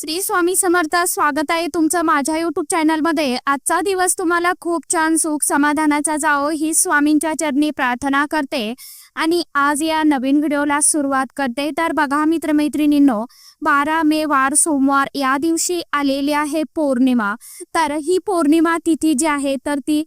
श्री स्वामी समर्थ स्वागत आहे तुमचं माझ्या युट्यूब चॅनलमध्ये आजचा दिवस तुम्हाला खूप छान सुख समाधानाचा जावो ही स्वामींच्या चरणी प्रार्थना करते. आणि आज या नवीन व्हिडिओला सुरुवात करते. तर बघा मित्रमैत्रिणींनो बारा मे वार सोमवार या दिवशी आलेली आहे पौर्णिमा. तर ही पौर्णिमा तिथी जी आहे तर ती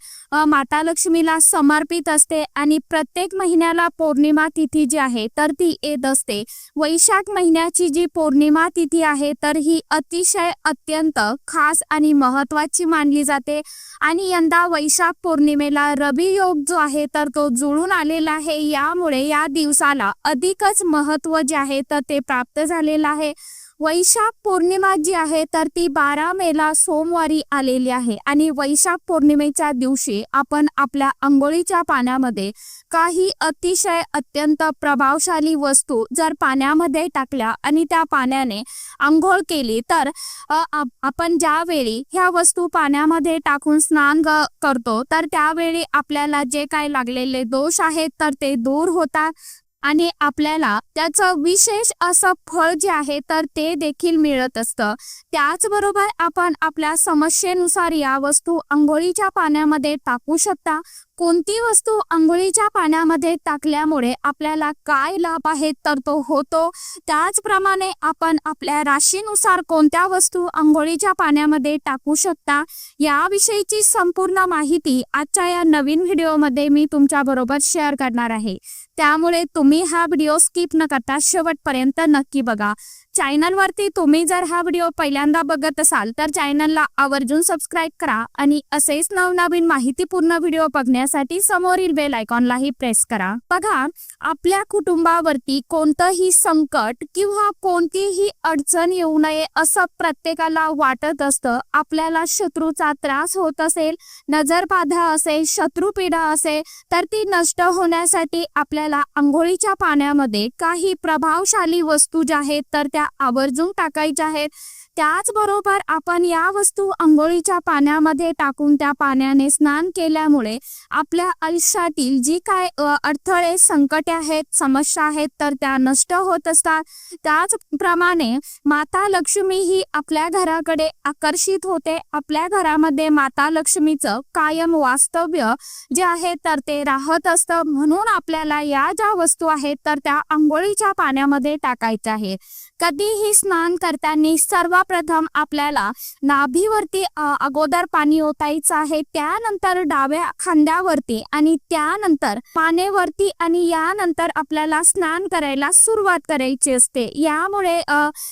माता लक्ष्मीला समर्पित असते आणि प्रत्येक महिन्याला पौर्णिमा तिथी जी आहे तर ती येत असते. वैशाख महिन्याची जी पौर्णिमा तिथी आहे तर ही अतिशय अत्यंत खास आणि महत्वाची मानली जाते. आणि यंदा वैशाख पौर्णिमेला रवी योग जो आहे तर तो जुळून आलेला आहे. यामुळे या दिवसाला अधिकच महत्त्व जे आहे तर ते प्राप्त झालेलं आहे. वैशाख पौर्णिमा जी आहे तर ती बारा मेला सोमवारी आलेली आहे. आणि वैशाख पौर्णिमेच्या दिवशी आपण आपल्या आंघोळीच्या पाण्यामध्ये काही अतिशय अत्यंत प्रभावशाली वस्तू जर पाण्यामध्ये टाकल्या आणि त्या पाण्याने आंघोळ केली तर आपण ज्यावेळी ह्या वस्तू पाण्यामध्ये टाकून स्नान करतो तर त्यावेळी आपल्याला जे काय लागलेले दोष आहेत तर ते दूर होतात. आणि आपल्याला त्याचं विशेष असं फळ जे आहे तर ते देखील मिळत असतं. त्याचबरोबर आपण आपल्या समस्येनुसार या वस्तू आंघोळीच्या पाण्यामध्ये टाकू शकता. कोणती वस्तू आंघोळीच्या पाण्यामध्ये टाकल्यामुळे आपल्याला काय लाभ आहेत तर तो होतो? त्याचप्रमाणे आपण आपल्या राशीनुसार कोणत्या वस्तू आंघोळीच्या पाण्यामध्ये टाकू शकता? याविषयीची संपूर्ण माहिती आजच्या या नवीन व्हिडिओमध्ये मी तुमच्या बरोबर शेअर करणार आहे. त्यामुळे तुम्ही हा व्हिडिओ स्किप न करता शेवटपर्यंत नक्की बघा. चॅनलवरती तुम्ही जर हा व्हिडिओ पहिल्यांदा बघत असाल तर चॅनलला आवर्जून सबस्क्राईब करा आणि असेच नवनवीन माहितीपूर्ण व्हिडिओ बघण्यासाठी समोरील बेल आयकॉनलाही प्रेस करा. बघा आपल्या कुटुंबावरती कोणतंही संकट किंवा कोणतीही अडचण येऊ नये असं प्रत्येकाला वाटत असतं आपल्याला शत्रूचा त्रास होत असेल नजरबाधा असेल शत्रुपीडा असेल तर ती नष्ट होण्यासाठी आपल्याला आंघोळीच्या पाण्यामध्ये काही प्रभावशाली वस्तू ज्या आहेत तर त्या आवर्जून टाकायच्या आहेत. त्याचबरोबर आपण या वस्तू आंघोळीच्या पाण्यामध्ये टाकून त्या पाण्याने स्नान केल्यामुळे आपल्या आयुष्यातील जी काय अडथळे संकटे आहेत समस्या आहेत तर त्या नष्ट होत असतात. त्याचप्रमाणे माता लक्ष्मी ही आपल्या घराकडे आकर्षित होते. आपल्या घरामध्ये माता लक्ष्मीचं कायम वास्तव्य जे आहे तर ते राहत असतं. म्हणून आपल्याला या ज्या वस्तू आहेत तर त्या आंघोळीच्या पाण्यामध्ये टाकायच्या आहेत. कधीही स्नान करताना सर्वप्रथम आपल्याला नाभीवरती अगोदर पाणी ओतायचं आहे. त्यानंतर डाव्या खांद्यावरती आणि त्यानंतर पानेवरती आणि यानंतर आपल्याला स्नान करायला सुरुवात करायची असते. यामुळे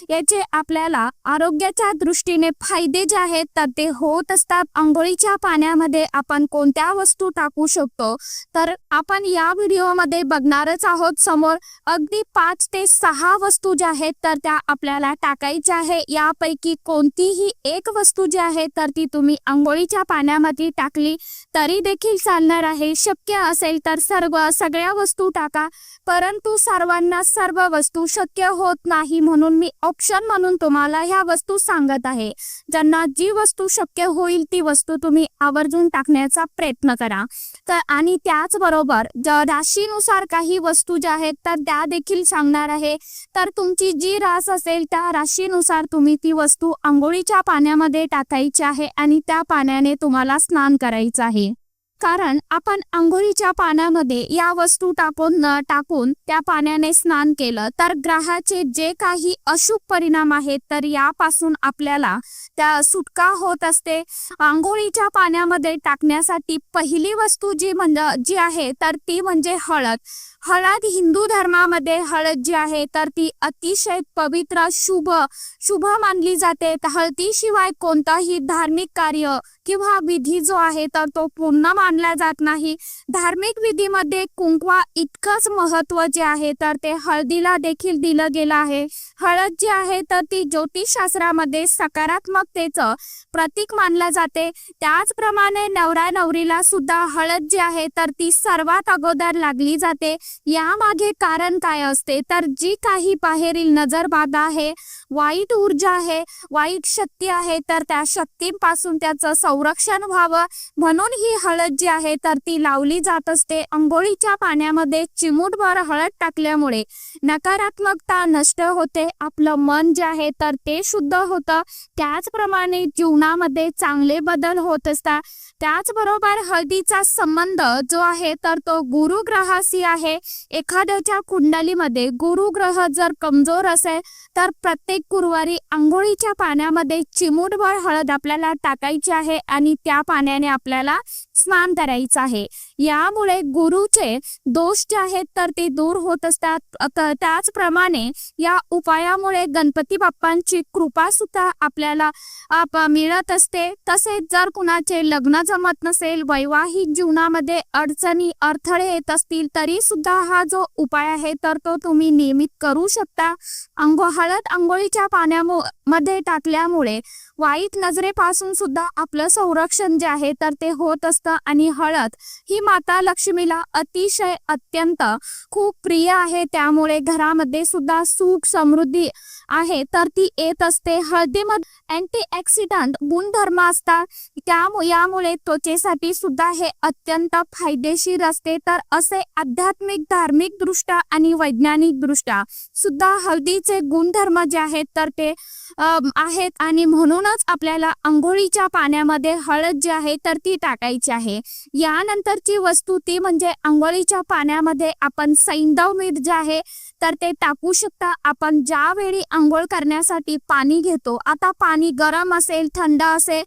याचे आपल्याला आरोग्याच्या दृष्टीने फायदे जे आहेत तर ते होत असतात. आंघोळीच्या पाण्यामध्ये आपण कोणत्या वस्तू टाकू शकतो? तर आपण या व्हिडिओमध्ये बघणारच आहोत. समोर अगदी पाच ते सहा वस्तू ज्या आहेत तर त्या आपल्याला टाकायच्या आहे. यापैकी कोणतीही एक वस्तू जी आहे तर ती तुम्ही आंघोळीच्या पाण्यामध्ये टाकली तरी देखील चालणार आहे. शक्य असेल तर सर्व सगळ्या वस्तू टाका. परंतु सर्वांना सर्व वस्तू शक्य होत नाही म्हणून मी ऑप्शन म्हणून तुम्हाला ह्या वस्तू सांगत आहे. ज्यांना जी वस्तू शक्य होईल ती वस्तू तुम्ही आवर्जून टाकण्याचा प्रयत्न करा. तर आणि त्याचबरोबर राशीनुसार काही वस्तू ज्या आहेत तर त्या देखील सांगणार आहे. तर तुमची जी रास असेल त्या राशीनुसार तुम्ही ती वस्तू आंघोळीच्या पाण्यामध्ये टाकायची आहे आणि त्या पाण्याने तुम्हाला स्नान करायचं आहे. कारण आपण आंघोळीच्या पाण्यामध्ये या वस्तू टाकून न टाकून त्या पाण्याने स्नान केलं तर ग्रहाचे जे काही अशुभ परिणाम आहेत तर यापासून आपल्याला त्या सुटका होत असते. आंघोळीच्या पाण्यामध्ये टाकण्यासाठी पहिली वस्तू जी म्हणजे जी आहे तर ती म्हणजे हळद. हळद हिंदू धर्मामध्ये हळद जी आहे तर ती अतिशय पवित्र शुभ शुभ मानली जाते. तर हळदीशिवाय कोणताही धार्मिक कार्य किंवा विधी जो आहे तर तो पूर्ण मानला जात नाही. धार्मिक विधीमध्ये कुंकवा इतकंच महत्त्व जे आहे तर ते हळदीला देखील दिलं गेलं आहे. हळद जी आहे तर ती ज्योतिषशास्त्रामध्ये सकारात्मकतेचं प्रतीक मानलं जाते. त्याचप्रमाणे नवरा नवरीला सुद्धा हळद जी आहे तर ती सर्वात अगोदर लागली जाते. यामागे कारण काय असते? तर जी काही बाहेरील नजरबाधा आहे वाईट ऊर्जा आहे वाईट शक्ती आहे तर त्या शक्तींपासून त्याचं संरक्षण व्हावं. म्हणून ही हळद जी आहे तर ती लावली जात असते. अंघोळीच्या पाण्यामध्ये चिमूटभर हळद टाकल्यामुळे नकारात्मकता नष्ट होते. आपलं मन जे आहे तर ते शुद्ध होतं. त्याचप्रमाणे जीवनामध्ये चांगले बदल होत असतात. त्याचबरोबर हळदीचा संबंध जो आहे तर तो गुरुग्रहाशी आहे. एखाद्याच्या कुंडलीमध्ये गुरुग्रह जर कमजोर असेल तर प्रत्येक गुरुवारी आंघोळीच्या पाण्यामध्ये चिमूटभर हळद आपल्याला टाकायची आहे आणि त्या पाण्याने आपल्याला स्नान करायचं आहे. यामुळे गुरुचे दोष जे आहेत तर ते दूर होत असतात. त्याचप्रमाणे या उपायामुळे गणपती बाप्पांची कृपा सुद्धा आपल्याला आप- मिळत असते. तसेच जर कुणाचे लग्न जमत नसेल वैवाहिक जीवनामध्ये अडचणी अडथळे येत असतील तरी सुद्धा हा जो उपाय आहे तर तो तुम्ही नियमित करू शकता. अंघो हळद आंघोळीच्या पाण्यामध्ये टाकल्यामुळे वाईट नजरेपासून सुद्धा आपलं संरक्षण जे आहे तर ते होत असतं. आणि हळद. ही माता लक्ष्मीला अतिशय अत्यंत खूप प्रिय आहे. त्यामुळे घरामध्ये सुद्धा सुख समृद्धी आहे. तर ती येत असते. हळदीमध्ये अँटी ऍक्सिडंट गुणधर्म असतात. त्या यामुळे त्वचेसाठी सुद्धा हे अत्यंत फायदेशीर असते. तर असे आध्यात्मिक धार्मिक दृष्ट्या आणि वैज्ञानिक दृष्ट्या सुद्धा हळदीचे गुणधर्म जे आहेत तर ते आहेत. आणि म्हणूनच आपल्याला आंघोळीच्या पाण्यामध्ये हळद जी आहे तर ती टाकायची आहे. यानंतरची वस्तू ती म्हणजे आंघोळीच्या पाण्यामध्ये आपण सैंधव मीठ जे आहे तर ते टाकू शकता. आपण ज्यावेळी आंघोळ करण्यासाठी पाणी घेतो आता पाणी गरम असेल थंड असेल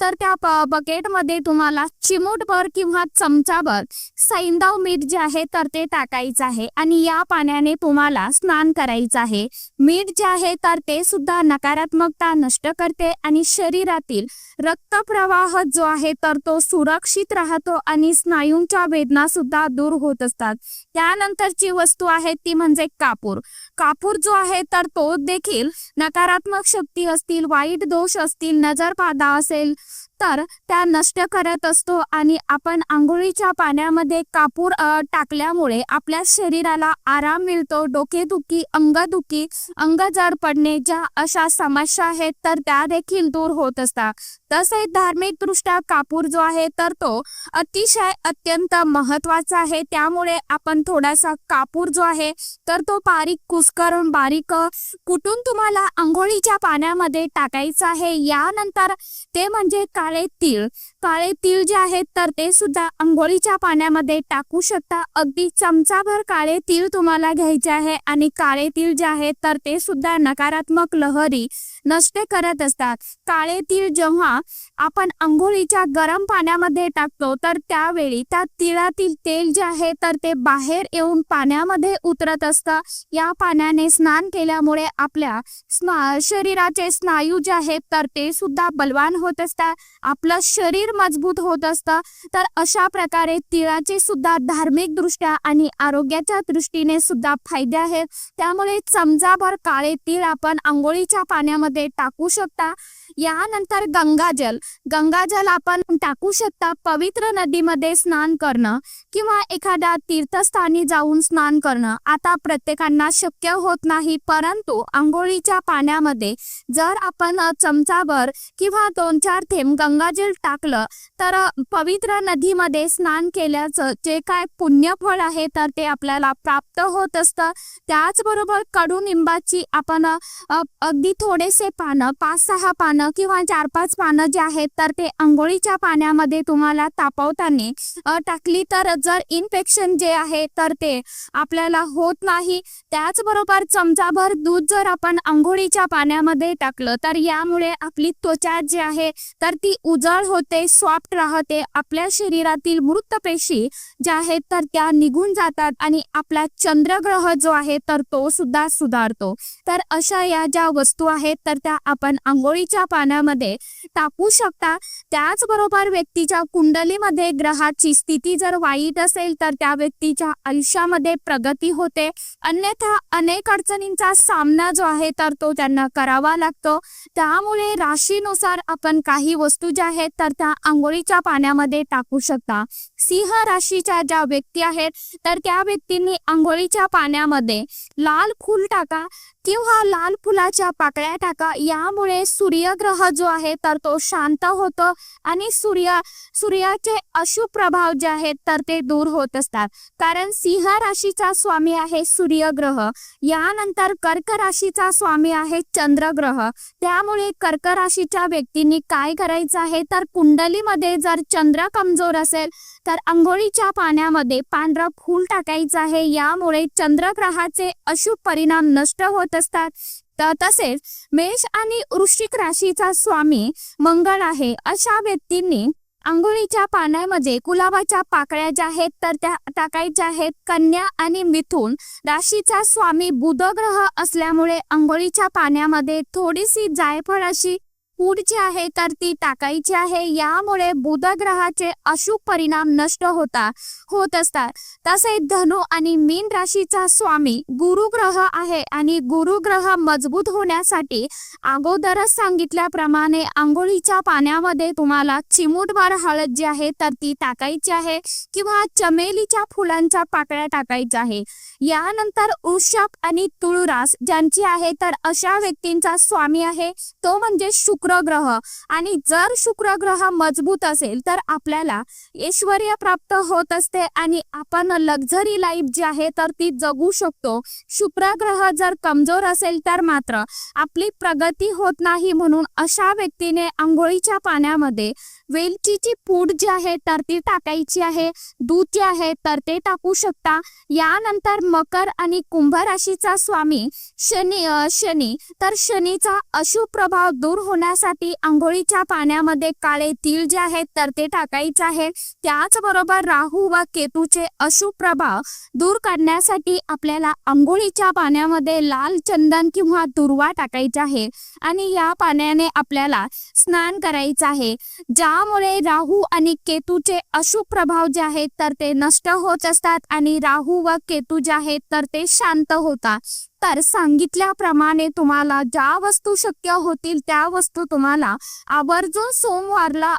तर त्या बकेटमध्ये तुम्हाला चिमूटभर किंवा चमचाभर सैंधव मीठ जे आहे तर ते टाकायचं आहे. आणि या पाण्याने तुम्हाला स्नान करायचं आहे. मीठ जे आहे तर ते सुद्धा नकारात्मकता नष्ट करते आणि शरीरातील रक्तप्रवाह जो आहे तर तो सुरक्षित राहतो आणि स्नायूंच्या वेदना सुद्धा दूर होत असतात. त्यानंतरची वस्तू आहे ती म्हणजे कापूर. कापूर जो आहे तर तो देखील नकारात्मक शक्ती असतील वाईट दोष असतील नजरबाधा असेल तर त्या नष्ट करत असतो. आणि आपण आंघोळीच्या पाण्यामध्ये कापूर टाकल्यामुळे आपल्या शरीराला आराम मिळतो. डोकेदुखी अंगदुखी अंग जड पडणे ज्या अशा समस्या आहेत तर त्या देखील दूर होत असतात. तसेच धार्मिक दृष्ट्या कापूर जो आहे तर तो अतिशय अत्यंत महत्त्वाचा आहे. त्यामुळे आपण थोडासा कापूर जो आहे तर तो बारीक कुस्करून बारीक कुठून कुटून तुम्हाला आंघोळीच्या पाण्यामध्ये टाकायचं आहे. यानंतर ते म्हणजे काळे तीळ. काळे तीळ जे आहेत तर ते सुद्धा आंघोळीच्या पाण्यामध्ये टाकू शकता. अगदी चमचाभर काळे तीळ तुम्हाला घ्यायचे आहे. आणि काळे तीळ जे आहेत तर ते सुद्धा नकारात्मक लहरी नष्ट करत असतात. काळे तीळ जेव्हा आपण आंघोळीच्या गरम पाण्यामध्ये टाकतो तर त्यावेळी त्या तिळातील तेल जे आहे तर ते बाहेर येऊन पाण्यामध्ये उतरत असतं. या पाण्याने स्नान केल्यामुळे आपल्या स्ना शरीराचे स्नायू जे आहेत तर ते सुद्धा बलवान होत असतात. आपलं शरीर मजबूत होत असतं. तर अशा प्रकारे तिळाचे सुद्धा धार्मिक दृष्ट्या आणि आरोग्याच्या दृष्टीने सुद्धा फायदे आहेत. त्यामुळे चमचाभर काळे तीळ आपण आंघोळीच्या पाण्यामध्ये टाकू शकता. यानंतर गंगाजल. गंगाजल आपण टाकू शकता पवित्र नदीमध्ये स्नान करणं किंवा एखाद्या तीर्थस्थानी जाऊन स्नान करणं. आता प्रत्येकांना शक्य होत नाही परंतु आंघोळीच्या पाण्यामध्ये जर आपण चमचाभर किंवा दोन चार थेंब गंगाजल टाकलं तर पवित्र नदीमध्ये स्नान केल्याचं जे काय पुण्यफळ आहे तर ते आपल्याला प्राप्त होत असतं. त्याचबरोबर कडुनिंबाची आपण अगदी थोडेसे पानं पाच सहा पानं किंवा चार पाच पानं जे आहेत तर ते आंघोळीच्या पाण्यामध्ये तुम्हाला तापवताना टाकली तर जर इन्फेक्शन जे आहे तर ते आपल्याला होत नाही. त्याचबरोबर चमचाभर दूध जर आपण आंघोळीच्या पाण्यामध्ये टाकलं तर यामुळे आपली त्वचा जी आहे तर ती उजळ होते सॉफ्ट राहते. आपल्या शरीरातील मृत पेशी ज्या आहेत तर त्या निघून जातात आणि आपला चंद्रग्रह जो आहे तर तो सुद्धा सुधारतो. तर अशा या ज्या वस्तू आहेत तर करता आपण आंघोळीच्या पाण्यामध्ये टाकू शकता. त्याचबरोबर व्यक्तीच्या कुंडलीमध्ये ग्रहाची स्थिती जर वाईट असेल तर त्या व्यक्तीच्या आयुष्यामध्ये प्रगती होते. अन्यथा अनेक अडचणींचा सामना जो आहे तर तो त्यांना करावा लागतो. त्यामुळे राशीनुसार आपण काही वस्तू ज्या आहेत तर त्या आंघोळीच्या पाण्यामध्ये टाकू शकता. सिंह राशीच्या ज्या व्यक्ती आहेत तर त्या व्यक्तींनी आंघोळीच्या पाण्यामध्ये लाल फूल टाका. किंवा लाल फुलाच्या पाकळ्या टाका. यामुळे सूर्यग्रह जो आहे तर तो शांत होतो आणि सूर्य सूर्याचे अशुभ प्रभाव जे आहेत तर ते दूर होत असतात. कारण सिंह राशीचा स्वामी आहे सूर्यग्रह. यानंतर कर्क राशीचा स्वामी आहे चंद्रग्रह. त्यामुळे कर्क राशीच्या व्यक्तींनी काय करायचं आहे तर कुंडलीमध्ये जर चंद्र कमजोर असेल तर आंघोळीच्या पाण्यामध्ये पांढरं फूल टाकायचं आहे. यामुळे चंद्रग्रहाचे अशुभ परिणाम नष्ट होत असतात. तर तसेच मेष आणि वृश्चिक राशीचा स्वामी मंगळ आहे. अशा व्यक्तींनी आंघोळीच्या पाण्यामध्ये गुलाबाच्या पाकळ्या ज्या आहेत तर त्या टाकायच्या आहेत. कन्या आणि मिथून राशीचा स्वामी बुध ग्रह असल्यामुळे आंघोळीच्या पाण्यामध्ये थोडीशी जायफळ अशी पूड जी आहे तर ती टाकायची आहे. यामुळे बुध ग्रहाचे अशुभ परिणाम नष्ट होता होत असतात. तसेच धनु आणि मीन राशीचा स्वामी गुरु ग्रह आहे आणि गुरु ग्रह मजबूत होण्यासाठी अगोदरच सांगितल्याप्रमाणे आंघोळीच्या पाण्यामध्ये तुम्हाला चिमूटभर हळद जी आहे तर ती टाकायची आहे किंवा चमेलीच्या फुलांच्या पाकळ्या टाकायच्या आहे. यानंतर वृषभ आणि तुळुरास ज्यांची आहे तर अशा व्यक्तींचा स्वामी आहे तो म्हणजे शुक्र ग्रह आणि जर शुक्र ग्रह मजबूत असेल तर आपल्याला ऐश्वर प्राप्त होत असते आणि आपण लक्झरी लाईफ जी आहे तर ती जगू शकतो. शुक्र ग्रह जर कमजोर असेल तर मात्र आपली प्रगती होत नाही म्हणून अशा व्यक्तीने आंघोळीच्या पाण्यामध्ये वेलचीची पूड जी आहे तर ती टाकायची आहे. दूध जे आहे तर ते टाकू शकता. यानंतर मकर आणि कुंभ राशीचा स्वामी शनी शनी तर शनीचा अशुभ प्रभाव दूर होण्यासाठी आंघोळीच्या पाण्यामध्ये काळे तीळ जे आहेत तर ते टाकायचे आहेत त्याचबरोबर राहू व केतूचे अशुभ प्रभाव दूर करण्यासाठी आपल्याला आंघोळीच्या पाण्यामध्ये लाल चंदन किंवा दुर्वा टाकायचा आहे आणि या पाण्याने आपल्याला स्नान करायचं आहे. ज्यामुळे राहू आणि केतूचे अशुभ प्रभाव जे आहेत तर ते नष्ट होत असतात आणि राहू व केतू जे आहेत तर ते शांत होतात. तर सांगितल्याप्रमाणे तुम्हाला ज्या वस्तू शक्य होतील त्या वस्तू तुम्हाला आवर्जून सोमवारला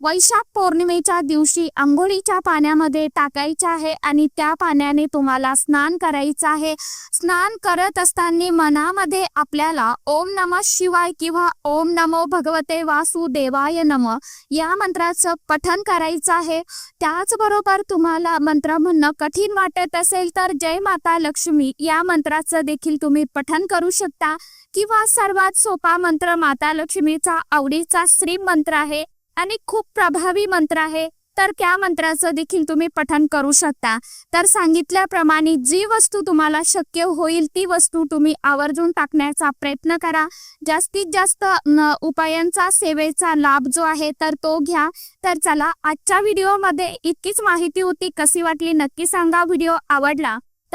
वैशाख पौर्णिमेच्या दिवशी आंघोळीच्या पाण्यामध्ये टाकायचं आहे आणि त्या पाण्याने तुम्हाला स्नान करायचं आहे. स्नान करत असताना मनामध्ये आपल्याला ओम नम शिवाय किंवा ओम नमो भगवते वासुदेवाय नम या मंत्राचं पठन करायचं आहे. त्याचबरोबर तुम्हाला मंत्र म्हणणं कठीण वाटत असेल तर जय माता लक्ष्मी या मंत्राचं देखील तुम्ही पठन करू शकता. किंवा सर्वात सोपा मंत्र माता लक्ष्मीचा आवडीचा श्री मंत्र आहे. आणि खूप प्रभावी मंत्र आहे. तर त्या मंत्राचं देखील तुम्ही पठन करू शकता. तर सांगितल्याप्रमाणे जी वस्तू तुम्हाला शक्य होईल ती वस्तू तुम्ही आवर्जून टाकण्याचा प्रयत्न करा. जास्तीत जास्त उपायांचा सेवेचा लाभ जो आहे तर तो घ्या. तर चला आजच्या व्हिडिओमध्ये इतकीच माहिती होती. कशी वाटली नक्की सांगा. व्हिडिओ आवडला